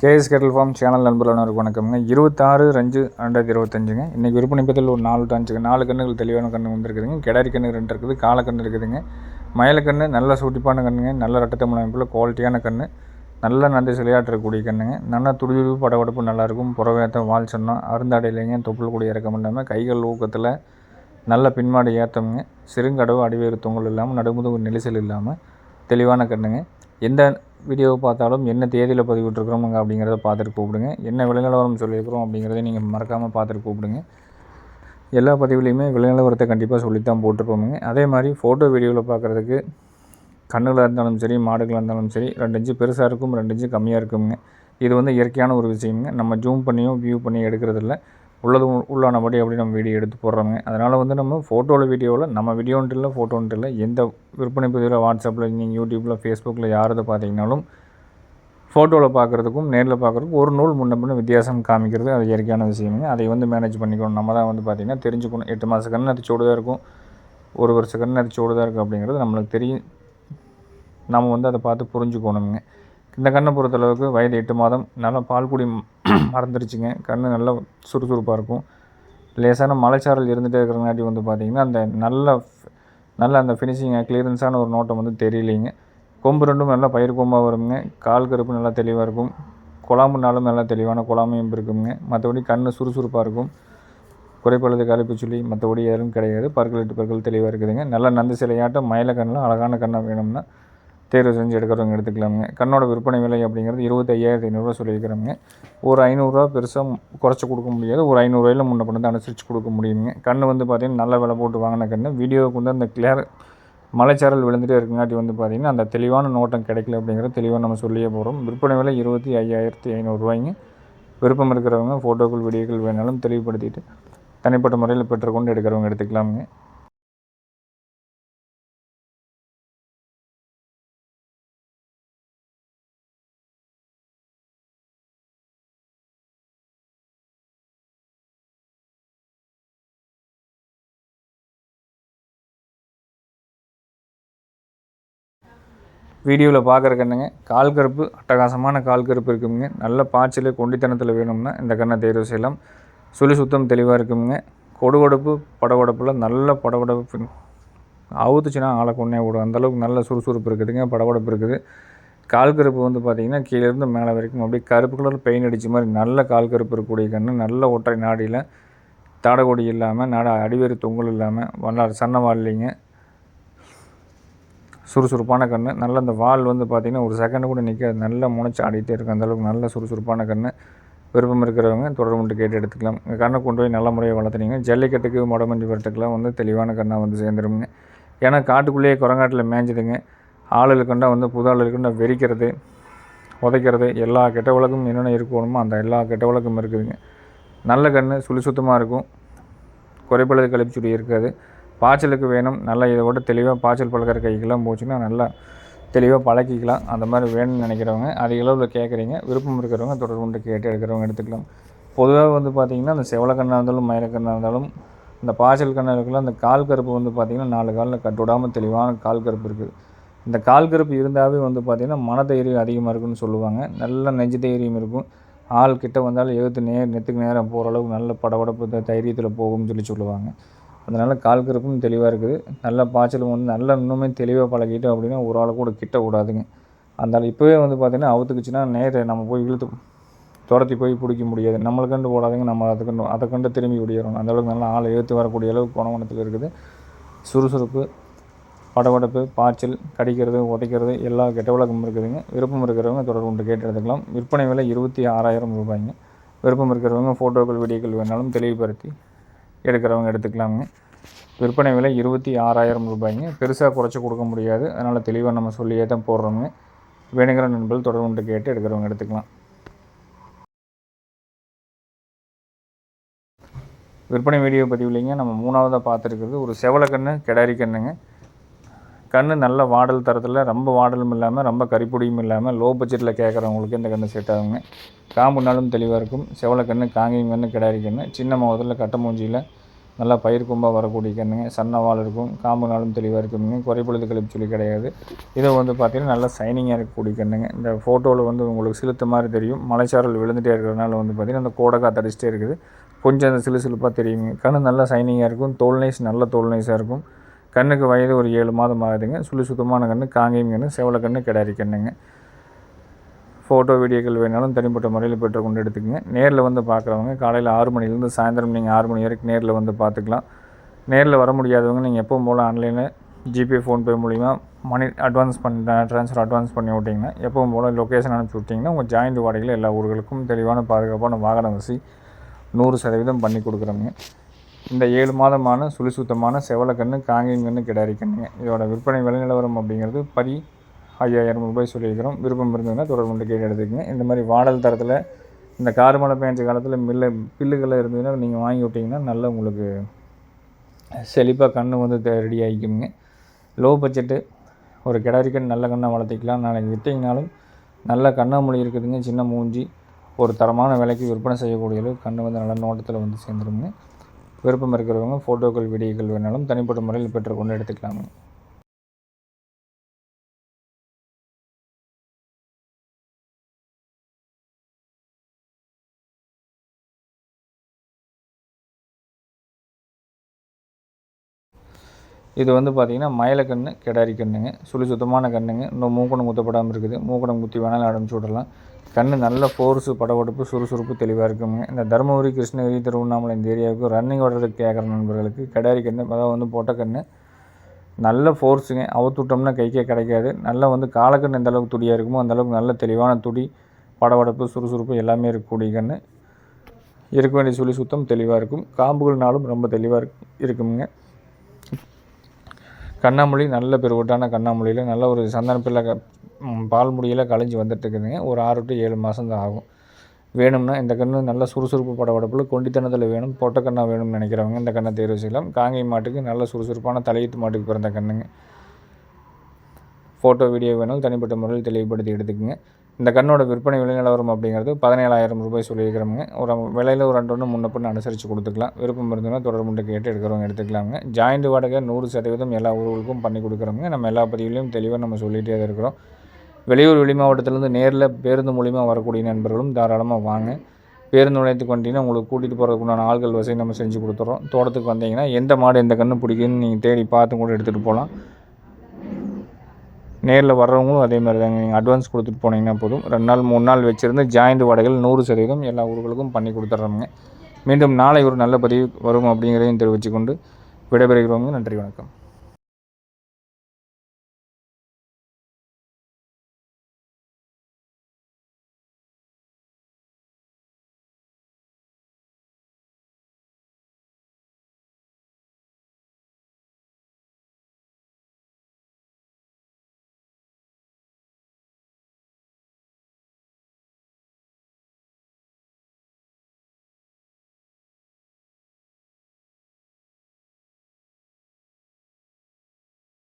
KS கேட்டல் form channel நண்பர்களுக்கு வணக்கம்ங்க. இருபத்தாறு ரெஞ்சு ரெண்டாயிரத்தி இருபத்தஞ்சுங்க. இன்றைக்கி விற்பனை பத்தில் ஒரு நாலு டான்ஸுங்க நாலு கண்ணுகள் தெளிவான கண்ணு வந்துருக்குதுங்க. கிடாரி கண்ணு ரெண்டு இருக்குது காலக்கண்ணு இருக்குதுங்க. மயலக்கண்ணு நல்ல சூட்டிப்பான கண்ணுங்க நல்ல ரட்டத்தமிழ் அமைப்பில் குவாலிட்டியான கண்ணு நல்ல நன்றி சிலையாற்றக்கூடிய கண்ணுங்க. நல்லா துடிதுடு படவடப்பு நல்லாயிருக்கும் புறவேற்றம் வால் சொன்னால் அருந்தாடையிலேங்க தொப்புள் கூட இறக்கம் இல்லாமல் கைகள் ஊக்கத்தில் நல்ல பின்மாடி ஏற்றமுங்க சிறுங்கடவு அடிவேறு தொங்கல் இல்லாமல் நடுமுதுகு நெரிசல் இல்லாமல் தெளிவான கண்ணுங்க. எந்த வீடியோவை பார்த்தாலும் என்ன தேதியில் பதிவிட்டுருக்குறோமுங்க அப்படிங்கிறத பார்த்துட்டு கூப்பிடுங்க. என்ன விலைநிலவரம் சொல்லியிருக்கிறோம் அப்படிங்கிறத நீங்கள் மறக்காமல் பார்த்துட்டு கூப்பிடுங்க. எல்லா பதிவுலையுமே விலைநிலவரத்தை கண்டிப்பாக சொல்லித்தான் போட்டிருப்போமுங்க. அதே மாதிரி ஃபோட்டோ வீடியோவில் பார்க்குறதுக்கு கண்ணுகளாக இருந்தாலும் சரி மாடுகளாக இருந்தாலும் சரி ரெண்டு இன்ச்சு பெருசாக இருக்கும் ரெண்டு இன்ச்சு கம்மியாக இருக்குங்க. இது வந்து இயற்கையான ஒரு விஷயங்க. நம்ம ஜூம் பண்ணியும் வியூ பண்ணி எடுக்கிறதில்ல. உள்ளது உள்ளானபடி அப்படி நம்ம வீடியோ எடுத்து போடுறோங்க அதனால் வந்து நம்ம ஃபோட்டோவில் வீடியோவில் நம்ம வீடியோன்ட்டு இல்லை ஃபோட்டோன்ட்டு இல்லை எந்த விற்பனை பதிவில் வாட்ஸ்அப்பில் நீங்கள் யூடியூப்பில் ஃபேஸ்புக்கில் யாரதை பார்த்தீங்கனாலும் ஃபோட்டோவில் பார்க்குறதுக்கும் நேரில் பார்க்குறதுக்கும் ஒரு நூல் முன்ன பின்ன வித்தியாசம் காமிக்கிறது அது இயற்கையான விஷயமே அதை வந்து மேனேஜ் பண்ணிக்கணும். நம்ம தான் வந்து பார்த்திங்கன்னா தெரிஞ்சுக்கணும். எட்டு மாத கண் அரிச்சோடு இருக்கும். ஒரு வருஷ கண் அரிச்சோடு தான் இருக்குது அப்படிங்கிறது நம்மளுக்கு தெரியும். நம்ம வந்து அதை பார்த்து புரிஞ்சுக்கணுங்க இந்த கண்ணை பொறுத்தளவுக்கு வயது எட்டு மாதம். நல்லா பால் குடி மறந்துருச்சுங்க. கண் நல்லா சுறுசுறுப்பாக இருக்கும். லேசான மலைச்சாரல் இருந்துகிட்டே இருக்கிறங்காட்டி வந்து பார்த்திங்கன்னா அந்த நல்ல நல்ல அந்த ஃபினிஷிங் கிளியரன்ஸான ஒரு நோட்டம் வந்து தெரியலைங்க. கொம்பு ரெண்டும் நல்லா பயிர் கொம்பாக வருங்க கால் கருப்பு நல்லா தெளிவாக இருக்கும். குழாம்புனாலும் நல்லா தெளிவான குழாமையும் இருக்குங்க மற்றபடி கண் சுறுசுறுப்பாக இருக்கும். குறைப்பழுது கழிப்பு சொல்லி மற்றபடி எதுவும் கிடையாது. பற்கள் எட்டு பற்கள் தெளிவாக இருக்குதுங்க. நல்ல நந்து சிலையாட்டம் மயில கண்ணில் அழகான கண்ணை வேணும்னா தேர்வு செஞ்சு எடுக்கிறவங்க எடுத்துக்கலாமுங்க. கண்ணோட விற்பனை விலை அப்படிங்கிறது இருபத்தையாயிரத்தி ஐநூறுரூவா சொல்லியிருக்கிறோங்க ஒரு ஐநூறுரூவா பெருசாக குறைச்சி கொடுக்க முடியாது. ஒரு ஐநூறுரூவாயில் முன்ன பண்ணி அனுசரித்து கொடுக்க முடியுங்க கண் வந்து பார்த்திங்கன்னா நல்ல விலை போட்டு வாங்கின கண் வீடியோவுக்கு வந்து அந்த கிளியர் மலைச்சாரல் விழுந்துட்டே இருக்குங்காட்டி வந்து பார்த்திங்கன்னா அந்த தெளிவான நோட்டம் கிடைக்கல அப்படிங்கிறது தெளிவாக நம்ம சொல்லியே போகிறோம் விற்பனை விலை இருபத்தி ஐயாயிரத்தி ஐநூறுரூவாய்ங்க விருப்பம் இருக்கிறவங்க ஃபோட்டோக்கள் வீடியோக்கள் வேணாலும் தெளிவுபடுத்திட்டு தனிப்பட்ட முறையில் பெற்றுக்கொண்டு எடுக்கிறவங்க எடுத்துக்கலாமுங்க. வீடியோவில் பார்க்குற கண்ணுங்க கால் கருப்பு அட்டகாசமான கால் கருப்பு இருக்குங்க நல்ல பாய்ச்சல் கொண்டித்தனத்தில் வேணும்னா இந்த கண்ணை தேர்வு செய்யலாம். சுழி சுத்தம் தெளிவாக இருக்குங்க கொடுவடுப்பு படவடப்பில் நல்ல படவடப்பு அவுத்துச்சுன்னா ஆளை கொண்டே விடும். அந்தளவுக்கு நல்ல சுறுசுறுப்பு இருக்குதுங்க படவடப்பு இருக்குது. கால் கருப்பு வந்து பார்த்திங்கன்னா கீழேருந்து மேலே வரைக்கும் அப்படியே கருப்பு கலர் பெயின் அடித்த மாதிரி நல்ல கால் கருப்பு இருக்கக்கூடிய கன்று நல்ல ஒற்றை நாடியில் தாடகொடி இல்லாமல் நாட அடிவேறு தொங்கல் இல்லாமல் வல்லாறு சன்ன இல்லைங்க சுறுசுறுப்பான கன்று நல்ல அந்த வால் வந்து பார்த்திங்கன்னா ஒரு செகண்ட் கூட நிற்காது நல்லா முளைச்சி ஆடிட்டே இருக்கும் அந்தளவுக்கு நல்ல சுறுசுறுப்பான கன்று விருப்பம் இருக்கிறவங்க தொடர்பு கேட்டு எடுத்துக்கலாம். கண்ணை கொண்டு போய் நல்ல முறையை வளர்த்துனீங்க. ஜல்லிக்கட்டுக்கு மொடமஞ்சி வரட்டுக்கெலாம் வந்து தெளிவான கண்ணாக வந்து சேர்ந்துருங்க. ஏன்னா காட்டுக்குள்ளேயே குரங்காட்டில் மேய்ஞ்சதுங்க ஆளுகள் கண்டா வந்து புது ஆளுகள் கண்டா வெறிக்கிறது உதைக்கிறது எல்லா கெட்ட வழக்கும் என்னென்ன இருக்கணுமோ அந்த எல்லா கெட்ட வழக்கம் இருக்குதுங்க. நல்ல கன்று சுழி சுத்தமாக இருக்கும். குறைபழுது கழிப்புச்சுடி இருக்காது. பாய்ச்சலுக்கு வேணும். நல்லா இதை விட தெளிவாக பாய்ச்சல் பழக்கிற கைக்கெல்லாம் போச்சுன்னா நல்லா தெளிவாக பழக்கிக்கலாம். அந்த மாதிரி வேணும்னு நினைக்கிறவங்க அதிக அளவில் கேட்குறீங்க விருப்பம் இருக்கிறவங்க தொடர்பு கொண்டு கேட்டு எடுக்கிறவங்க எடுத்துக்கலாம். பொதுவாக வந்து பார்த்திங்கன்னா அந்த செவலக்கண்ணாக இருந்தாலும் மயிலக்கண்ணாக இருந்தாலும் இந்த பாய்ச்சல் கண்ணாக அந்த கால் கருப்பு வந்து பார்த்திங்கன்னா நாலு காலில் கட்டுவிடாமல் தெளிவான கால் கருப்பு இருக்குது இந்த கால் கருப்பு இருந்தாவே வந்து பார்த்திங்கன்னா மன தைரியம் அதிகமாக இருக்குன்னு சொல்லுவாங்க. நல்ல நெஞ்சு தைரியம் இருக்கும். ஆள் கிட்ட வந்தாலும் எழுத்து நேர் நெத்துக்கு நேரம் போகிற அளவுக்கு நல்ல படபடப்பு தைரியத்தில் போகும்னு சொல்லி சொல்லுவாங்க. அதனால் கால் கருப்பும் தெளிவாக இருக்குது. நல்ல பாய்ச்சலும் வந்து நல்ல இன்னுமே தெளிவாக பழகிட்டோம் அப்படின்னா ஒரு ஆள் கூட கிட்ட கூடாதுங்க அந்த இப்போவே வந்து பார்த்திங்கன்னா அவுத்துக்குச்சுன்னா நேர் நம்ம போய் இழுத்து துரத்தி போய் பிடிக்க முடியாது. நம்மளுக்கண்டு கண்டு நம்ம அதை கண்டு அதை கண்டு திரும்பி விடியிறோம் அந்தளவுக்கு நல்லா ஆளை ஏற்று வரக்கூடிய அளவுக்கு குணவனத்தில் இருக்குது. சுறுசுறுப்பு படபடப்பு பாய்ச்சல் கடிக்கிறது உதைக்கிறது எல்லா கெட்ட வழக்கமும் இருக்குதுங்க. விருப்பம் இருக்கிறவங்க தொடர்பு கொண்டு கேட்டு எடுத்துக்கலாம். விற்பனை விலை இருபத்தி ஆறாயிரம் ரூபாய்ங்க. விருப்பம் இருக்கிறவங்க ஃபோட்டோக்கள் வீடியோக்கள் வேணாலும் தெளிவுபடுத்தி எடுக்கிறவங்க எடுத்துக்கலாங்க. விற்பனை விலை இருபத்தி ஆறாயிரம் ரூபாய்ங்க. பெருசாக குறைச்சி கொடுக்க முடியாது. அதனால் தெளிவாக நம்ம சொல்லியே தான் போடுறோங்க வேணுங்கிற நண்பர்கள் தொடர்பு கேட்டு எடுக்கிறவங்க எடுத்துக்கலாம். விற்பனை வீடியோ பதிவுலைங்க நம்ம மூணாவதாக பார்த்துருக்குறது ஒரு செவலக்கண்ணு கன்று கிடாரி கண்ணுங்க கன்று நல்ல வாடல் தரத்தில் ரொம்ப வாடலும் இல்லாமல் ரொம்ப கறிப்பொடியும் இல்லாமல் லோ பட்ஜெட்டில் கேட்குறவங்களுக்கு இந்த கன்று செட் ஆகுங்க. காம்புனாலும் தெளிவாக இருக்கும். செவலக்கண்ணு கன்று காங்கேயம் கன்று கிடாரி கன்று சின்ன முகத்தில் கட்ட மூஞ்சியில் நல்லா பயிர் கும்பாக வரக்கூடிய கண்ணுங்க சன்னவால் இருக்கும் காம்பு நாளும் தெளிவாக இருக்குங்க குறைப்பொழுது கழிப்பு சொல்லி கிடையாது. இதை வந்து பார்த்திங்கன்னா நல்லா சைனிங்காக இருக்கக்கூடிய கண்ணுங்க. இந்த ஃபோட்டோவில் வந்து உங்களுக்கு சிலுத்த மாதிரி தெரியும். மலைச்சாரல் விழுந்துகிட்டே இருக்கிறதுனால வந்து பார்த்திங்கன்னா அந்த கோடக்கா தடிச்சிட்டே இருக்குது. கொஞ்சம் அந்த சிலு சிலுப்பாக தெரியுங்க. கண்ணு நல்லா சைனிங்காக இருக்கும். தோல் நைஸ் நல்ல தோல் நைஸாக இருக்கும். கண்ணுக்கு வயது ஒரு ஏழு மாதம் ஆகுதுங்க. சுழி சுத்தமான கண்ணு காங்கேயம் கண்ணு செவலை கண்ணு கிடாரி கண்ணுங்க. ஃபோட்டோ வீடியோக்கள் வேணாலும் தனிப்பட்ட முறையில் பெற்றுக்கொண்டு எடுத்துக்கோங்க. நேரில் வந்து பார்க்குறவங்க காலையில் ஆறு மணிலேருந்து சாயந்தரம் நீங்கள் ஆறு மணி வரைக்கும் நேரில் வந்து பார்த்துக்கலாம். நேரில் வர முடியாதவங்க நீங்கள் எப்போ போல் ஆன்லைனில் ஜிபே ஃபோன்பே மூலிமா மணி அட்வான்ஸ் பண்ண ட்ரான்ஸ்ஃபர் அட்வான்ஸ் பண்ணி விட்டிங்கன்னா எப்பவும் போல் லொக்கேஷன் அனுப்பிச்சி விட்டிங்கன்னா உங்கள் ஜாயிண்ட் வாடகையில் எல்லா ஊர்களுக்கும் தெளிவான பாதுகாப்பான வாகன வசதி நூறு சதவீதம் பண்ணி கொடுக்குறோங்க இந்த ஏழு மாதமான சுழி சுத்தமான செவலக்கன்று காங்கேயம் கன்று கிடாரி கண்ணுங்க. இதோட விற்பனை விலை நிலவரம் அப்படிங்கிறது பரி ஐயாயிரம் ரூபாய் சொல்லியிருக்கிறோம். விருப்பம் இருந்ததுன்னா தொடர்பு கொண்டு கேட்டு எடுத்துக்கங்க. இந்த மாதிரி வாடல் தரத்தில் இந்த கார் மழை பேஞ்ச காலத்தில் மில்ல பில்லுகளில் இருந்ததுன்னா நீங்கள் வாங்கி விட்டிங்கன்னா நல்ல உங்களுக்கு செழிப்பாக கன்று வந்து ரெடி ஆகிக்குங்க லோ பட்ஜெட்டு ஒரு கிடாரிக்கன் நல்ல கண்ணை வளர்த்திக்கலாம். நாளைக்கு விட்டிங்கனாலும் நல்ல கண்ணாமொழி இருக்குதுங்க. சின்ன மூஞ்சி ஒரு தரமான விலைக்கு விற்பனை செய்யக்கூடிய அளவு கண்ணு வந்து நல்ல நோட்டத்தில் வந்து சேர்ந்துருங்க. விருப்பம் இருக்கிறவங்க ஃபோட்டோக்கள் வீடியோக்கள் வேணாலும் தனிப்பட்ட முறையில் பெற்றுக்கொண்டு எடுத்துக்கலாங்க. இது வந்து பார்த்திங்கன்னா மயிலக்கண்ணு கிடாரி கண்ணுங்க. சுழி சுத்தமான கண்ணுங்க. இன்னும் மூக்கணம் குத்தப்படாமல் இருக்குது. மூக்கணம் குத்தி வேணாலும் அனுப்பிச்சி விடலாம். கண் நல்ல ஃபோர்ஸு படபடப்பு சுறுசுறுப்பு தெளிவாக இருக்குங்க. இந்த தருமபுரி கிருஷ்ணகிரி திருவண்ணாமலை இந்த ஏரியாவுக்கு ரன்னிங் ஓடுறதுக்கு கேட்குற நண்பர்களுக்கு கிடாரி கண்ணு அதாவது வந்து போட்ட கண்ணு நல்ல ஃபோர்ஸுங்க அவுத்துட்டோம்னா கைக்கே கிடைக்காது. நல்லா வந்து காலக்கண் எந்த அளவுக்கு துடியாக இருக்குமோ அந்தளவுக்கு நல்ல தெளிவான துடி படபடப்பு சுறுசுறுப்பு எல்லாமே இருக்கக்கூடிய கன்று இருக்க வேண்டிய சுழி சுத்தம் தெளிவாக இருக்கும். காம்புகள்னாலும் ரொம்ப தெளிவாக இருக்குங்க கண்ணாமொழி நல்ல பெருவட்டான கண்ணாமொழியில் நல்ல ஒரு சந்தன பிள்ளை பால் முடியில் கழிஞ்சு வந்துட்டு இருக்குதுங்க ஒரு ஆறு டு ஏழு மாதம் தான் ஆகும். வேணும்னா இந்த கன்று நல்ல சுறுசுறுப்பு படப்படப்பில் கொண்டித்தனத்தில் வேணும் பொட்டக்கண்ணா வேணும்னு நினைக்கிறவங்க இந்த கண்ணை தேர்வு செய்யலாம். காங்கை மாட்டுக்கு நல்ல சுறுசுறுப்பான தலையீத்து மாட்டுக்கு பிறந்த கண்ணுங்க. ஃபோட்டோ வீடியோ வேணும் தனிப்பட்ட முறையில் தெளிவுபடுத்தி எடுத்துக்கோங்க. இந்த கண்ணோட விற்பனை விலை நிலவரம் அப்படிங்கிறது பதினேழாயிரம் ரூபாய் சொல்லியிருக்கிறோங்க ஒரு விலையில் ஒரு ரெண்டு ஒன்று முன்ன பின்ன அனுசரித்து கொடுத்துக்கலாம். விருப்பம் இருந்ததுன்னா தொடர்புண்டு கேட்டு எடுக்கிறவங்க எடுத்துக்கலாங்க. ஜாயிண்ட் வாடகை நூறு சதவீதம் எல்லா ஊர்களுக்கும் பண்ணி கொடுக்குறோங்க நம்ம எல்லா பதிவுலையும் தெளிவாக நம்ம சொல்லிகிட்டே தான் இருக்கிறோம். வெளியூர் வெளி மாவட்டத்திலேருந்து நேரில் பேருந்து மூலிமா வரக்கூடிய நண்பர்களும் தாராளமாக வாங்க. பேருந்து நிலையத்துக்கு வந்தீங்கன்னா உங்களுக்கு கூட்டிகிட்டு போகிறதுக்கு உண்டான ஆள்கள் வசதி நம்ம செஞ்சு கொடுத்துறோம். தோட்டத்துக்கு வந்தீங்கன்னா எந்த மாடு எந்த கன்று பிடிக்குன்னு நீங்கள் தேடி பார்த்து கூட எடுத்துகிட்டு போகலாம். நேரில் வர்றவங்களும் அதே மாதிரி தாங்க. நீங்கள் அட்வான்ஸ் கொடுத்துட்டு போனீங்கன்னா போதும். ரெண்டு நாள் மூணு நாள் வச்சுருந்து ஜாயிண்ட் வாடகைகள் நூறு சதவீதம் எல்லா ஊர்களுக்கும் பண்ணி கொடுத்துட்றாங்க மீண்டும் நாளை ஒரு நல்ல பதிவு வரும் அப்படிங்கிறதையும் தெரிவித்துக்கொண்டு விடைபெறுகிறவங்க நன்றி வணக்கம்.